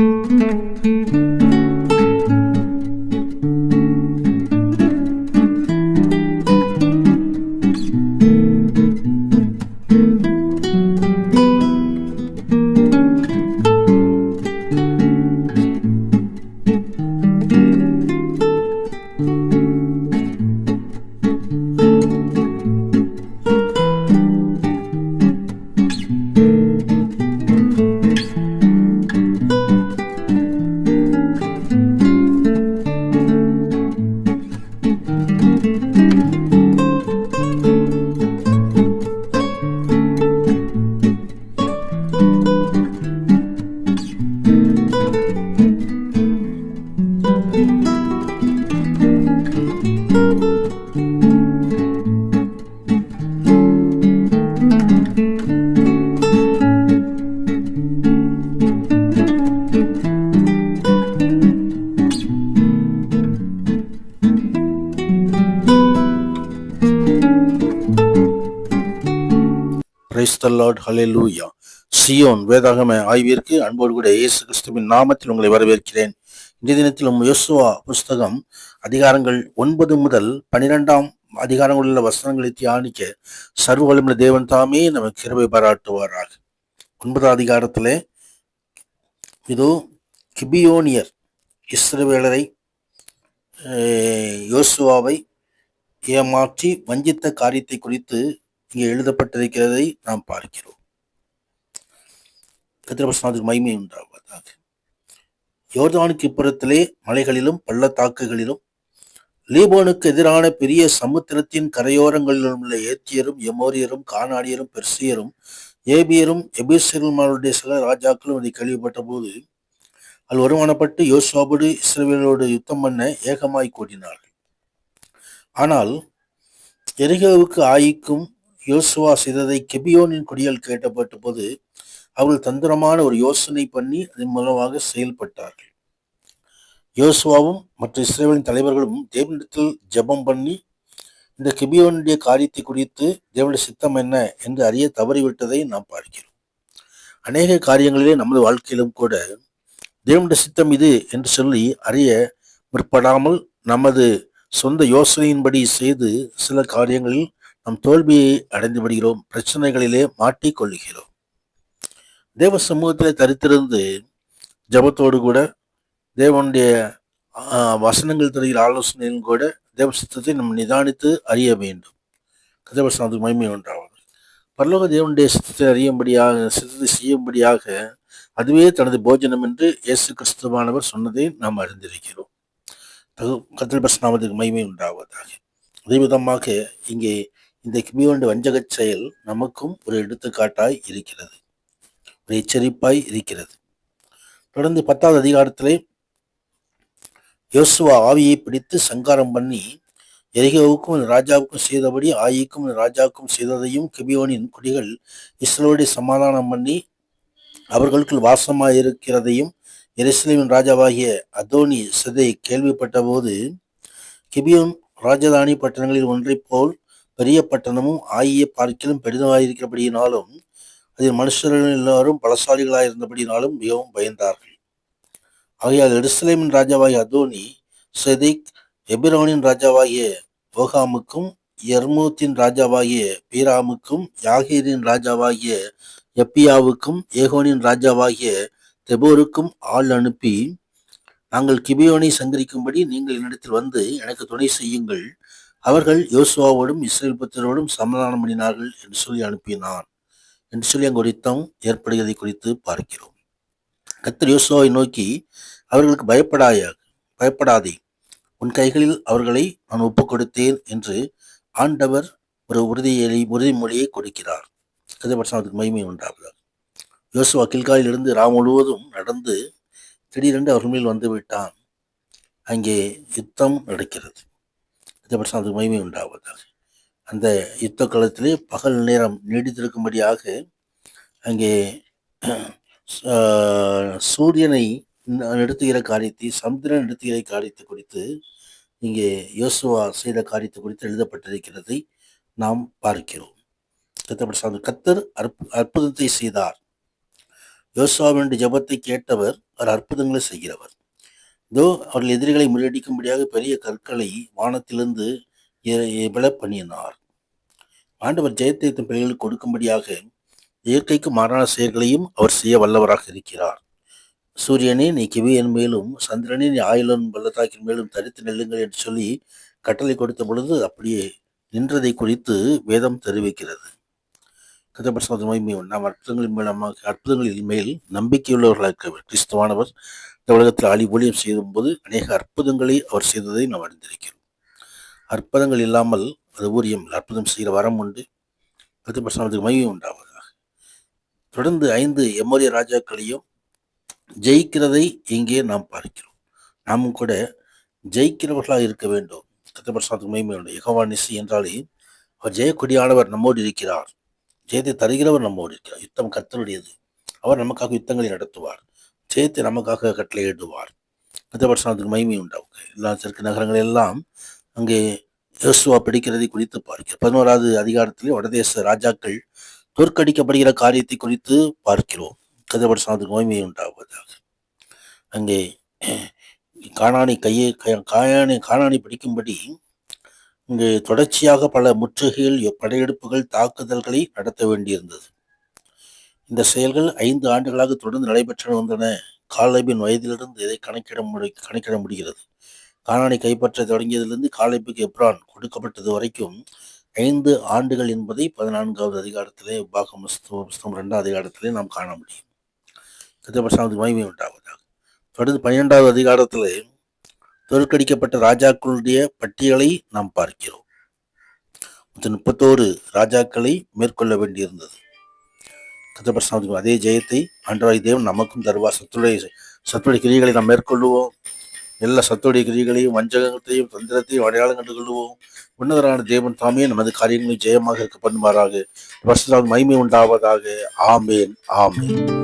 う。கிரைஸ்தல்லாட் hallelujah Zion வேதாகம ஆய்விற்கு அன்போடு கூட இயேசு கிறிஸ்துவின் நாமத்தில் உங்களை வரவேற்கிறேன். இன்றைய தினத்திலும் யோசுவா புஸ்தகம் அதிகாரங்கள் ஒன்பது முதல் பனிரெண்டாம் அதிகாரங்கள் உள்ள வசனங்களை தியானிக்க சர்வ வல்லமுள்ள தேவன் தாமே நமக்கு கிருபை பாராட்டுவாராக. ஒன்பதாம் அதிகாரத்திலே இதோ கிபியோனியர் இஸ்ரவேலரை யோசுவாவை ஏமாற்றி வஞ்சித்த காரியத்தை குறித்து இங்கே எழுதப்பட்டிருக்கிறதை நாம் பார்க்கிறோம். கத்திரபஸ்நாதுக்கு மகிமை உண்டாவதாக. யோர்தானுக்கு இப்புறத்திலே மலைகளிலும் பள்ளத்தாக்குகளிலும் லீபோனுக்கு எதிரான பெரிய சமுத்திரத்தின் கரையோரங்களிலும் உள்ள ஏத்தியரும் எமோரியரும் கானாடியரும் பெர்சியரும் ஏபியரும் எபிசியருமாருடைய சில ராஜாக்களும் அதை கேள்விப்பட்ட போது அது வருமானப்பட்டு யோசுவாபோடு இஸ்ரேலோடு யுத்தம் பண்ண ஏகமாய் கூடினார்கள். ஆனால் எரிகோவுக்கு ஆயிக்கும் யோசுவா செய்ததை கெபியோனின் குடியால் கேட்டப்பட்ட போது அவர்கள் தந்திரமான ஒரு யோசனை பண்ணி அதன் மூலமாக செயல்பட்டார்கள். யோசுவாவும் மற்ற இஸ்ரேலின் தலைவர்களும் தேவனிடத்தில் ஜெபம் பண்ணி இந்த கிபியோனுடைய காரியத்தை குறித்து தேவனுடைய சித்தம் என்ன என்று அறிய தவறிவிட்டதை நாம் பார்க்கிறோம். அநேக காரியங்களிலே நமது வாழ்க்கையிலும் கூட தேவனுடைய சித்தம் இது என்று சொல்லி அறிய முற்படாமல் நமது சொந்த யோசனையின்படி செய்து சில காரியங்களில் நம் தோல்வியை அடைந்து விடுகிறோம் பிரச்சனைகளிலே மாட்டிக்கொள்ளுகிறோம் தேவ சமூகத்திலே தரித்திருந்து ஜபத்தோடு கூட தேவனுடைய வசனங்கள் தெரிகிற ஆலோசனையும் கூட தேவ சித்தத்தை நம்ம நிதானித்து அறிய வேண்டும். கதவசனத்துக்கு மகிமை உண்டாவது பரலோக தேவனுடைய சித்தத்தை அறியும்படியாக சித்தத்தை செய்யும்படியாக அதுவே தனது போஜனம் என்று இயேசு கிறிஸ்துவானவர் சொன்னதை நாம் அறிந்திருக்கிறோம். தகு கத்தல் பஸ்நாமத்துக்கு மகிமை உண்டாவதாக. அதே விதமாக இங்கே இந்த கிபியோனுடைய வஞ்சகச் செயல் நமக்கும் ஒரு எடுத்துக்காட்டாய் இருக்கிறது. ஒரு எச்சரிப்பாய் இருக்கிறது. தொடர்ந்து பத்தாவது அதிகாரத்திலே யோசுவா ஆவியை பிடித்து சங்காரம் பண்ணி எரிகோவுக்கும் ராஜாவுக்கும் செய்தபடி ஆயிக்கும் ராஜாவுக்கும் செய்ததையும் கிபியோனின் குடிகள் இஸ்ரோடி சமாதானம் பண்ணி அவர்களுக்குள் வாசமாயிருக்கிறதையும் எருசலேமின் ராஜாவாகிய அதோனி சதை கேள்விப்பட்ட போது கிபியோன் ராஜதானி பட்டணங்களில் ஒன்றைப் போல் பெரிய பட்டணமும் ஆகிய பார்க்கிலும் பெரிதமாயிருக்கிறபடியினாலும் அதில் மனுஷர்கள் எல்லாரும் பலசாலிகளாக இருந்தபடியினாலும் மிகவும் பயந்தார்கள். ஆகையால் எருசலேமின் ராஜாவாகிய அதோனி செதிக் எபிரோனின் ராஜாவாகிய ஓகாமுக்கும் எர்மூத்தின் ராஜாவாகிய பீராமுக்கும் யாகீரின் ராஜாவாகிய எப்பியாவுக்கும் ஏகோனின் ராஜாவாகிய தெபோருக்கும் ஆள் அனுப்பி நாங்கள் கிபியோனை சங்கரிக்கும்படி நீங்கள் என்னிடத்தில் வந்து எனக்கு துணை செய்யுங்கள். அவர்கள் யோசுவாவோடும் இஸ்ரேல் புத்திரோடும் சமாதானம் பண்ணினார்கள் என்று சொல்லி அனுப்பினான் என்று சொல்லி அங்கு யுத்தம் ஏற்படுகிறதை குறித்து பார்க்கிறோம். கத்தர் யோசுவாவை நோக்கி அவர்களுக்கு பயப்படாய பயப்படாதே. உன் கைகளில் அவர்களை நான் ஒப்புக் கொடுத்தேன் என்று ஆண்டவர் ஒரு உறுதியை உறுதிமொழியை கொடுக்கிறார். கதைப்பட்சத்துக்கு மகிமை உண்டாகிறார் யோசுவா கில்காலிலிருந்து ராம் முழுவதும் நடந்து திடீரென்று அவர்கள் மேல் வந்து விட்டான். அங்கே யுத்தம் நடக்கிறது. கதைப்பட்சத்துக்கு மகிமை உண்டாவதாக. அந்த யுத்த காலத்திலே பகல் நேரம் நீடித்திருக்கும்படியாக அங்கே சூரியனை நிறுத்துகிற காரியத்தை சந்திரன் நிறுத்துகிற காரியத்தை குறித்து இங்கே யோசுவா செய்த காரியத்தை குறித்து எழுதப்பட்டிருக்கிறதை நாம் பார்க்கிறோம். கத்தப்பட்ட கத்தர் அற்பு அற்புதத்தை செய்தார். யோசுவாவின் ஜபத்தை கேட்டவர் அவர் அற்புதங்களை செய்கிறவர். இதோ அவர்கள் எதிரிகளை முறியடிக்கும்படியாக பெரிய கற்களை வானத்திலிருந்து விழப் விழ பண்ணினார். ஆண்டவர் ஜெயத்தை தன் பிள்ளைகளுக்கு கொடுக்கும்படியாக இயற்கைக்கு மாறான செயல்களையும் அவர் செய்ய வல்லவராக இருக்கிறார். சூரியனே நீ கிவியன் மேலும் சந்திரனே நீ ஆயுளன் பள்ளத்தாக்கின் மேலும் தரித்து நெல்லுங்கள் என்று சொல்லி கட்டளை கொடுத்த பொழுது அப்படியே நின்றதை குறித்து வேதம் தெரிவிக்கிறது. கதபரசாத மகிமை நாம் அற்புதங்களின் மேல் அற்புதங்களின் மேல் நம்பிக்கையுள்ளவர்களாக கிறிஸ்துவானவர் இந்த உலகத்தில் ஆளி ஊழியம் செய்யும் போது அநேக அற்புதங்களை அவர் செய்ததை நாம் அறிந்திருக்கிறோம். அற்புதங்கள் இல்லாமல் அது ஊரியம் அற்புதம் செய்கிற வரம் உண்டு. கதபரசாதத்துக்கு மகிழ்வு உண்டாவதாக. தொடர்ந்து ஐந்து எமோரிய ராஜாக்களையும் ஜெயிக்கிறதை இங்கே நாம் பார்க்கிறோம். நாமும் கூட ஜெயிக்கிறவர்களாக இருக்க வேண்டும். கத்தபரசாத்துக்கு மகிமை உண்டு. யெகோவா நிசி என்றாலே அவர் ஜெயக்கொடியானவர் நம்மோடு இருக்கிறார். ஜெயத்தை தருகிறவர் நம்மோடு இருக்கிறார். யுத்தம் கத்தருடையது அவர் நமக்காக யுத்தங்களை நடத்துவார். சேர்த்து நமக்காக கட்டளையிடுவார் கத்தபரசாத்துக்கு மகிமை உண்டாவுங்க எல்லா சிற்கு நகரங்கள் எல்லாம் அங்கே யோசுவா பிடிக்கிறதை குறித்து பார்க்கிறோம். பதினோராவது அதிகாரத்திலே வடதேச ராஜாக்கள் தோற்கடிக்கப்படுகிற காரியத்தை குறித்து பார்க்கிறோம். கதபரசாத்துக்கு மகிமை உண்டாவதாக. அங்கே காணாணி கையை காயாணி காணாணி பிடிக்கும்படி இங்கு தொடர்ச்சியாக பல முற்றுகைகள் படையெடுப்புகள் தாக்குதல்களை நடத்த வேண்டியிருந்தது. இந்த செயல்கள் ஐந்து ஆண்டுகளாக தொடர்ந்து நடைபெற்று வந்தன. காலைபின் வயதிலிருந்து இதை கணக்கிட முடி கணக்கிட முடிகிறது. கானானை கைப்பற்ற தொடங்கியதிலிருந்து காலேபுக்கு எப்ரான் கொடுக்கப்பட்டது வரைக்கும் ஐந்து ஆண்டுகள் என்பதை பதினான்காவது அதிகாரத்திலே பாகம் புஸ்தகம் ரெண்டாம் அதிகாரத்திலே நாம் காண முடியும். கத்திரபட்சாவது மகிமை உண்டாவதாக. தொடர்ந்து பன்னிரெண்டாவது அதிகாரத்திலே தோற்கடிக்கப்பட்ட ராஜாக்களுடைய பட்டியலை நாம் பார்க்கிறோம். முப்பத்தோரு ராஜாக்களை மேற்கொள்ள வேண்டியிருந்தது. கத்திரபட்சாவது அதே ஜெயத்தை ஆண்டவராய் தேவன் நமக்கும் தருவார். சத்துடைய சத்துடைய கிரிகளை நாம் மேற்கொள்ளுவோம். எல்லா சத்துடைய கிரிகளையும் வஞ்சகத்தையும் தந்திரத்தையும் அடையாளம் கண்டு கொள்ளுவோம். உன்னதரான தேவன் தாமே நமது காரியங்களில் ஜெயமாக இருக்க பண்ணுவாராக. மைமை மகிமை உண்டாவதாக. ஆமேன் ஆமேன்.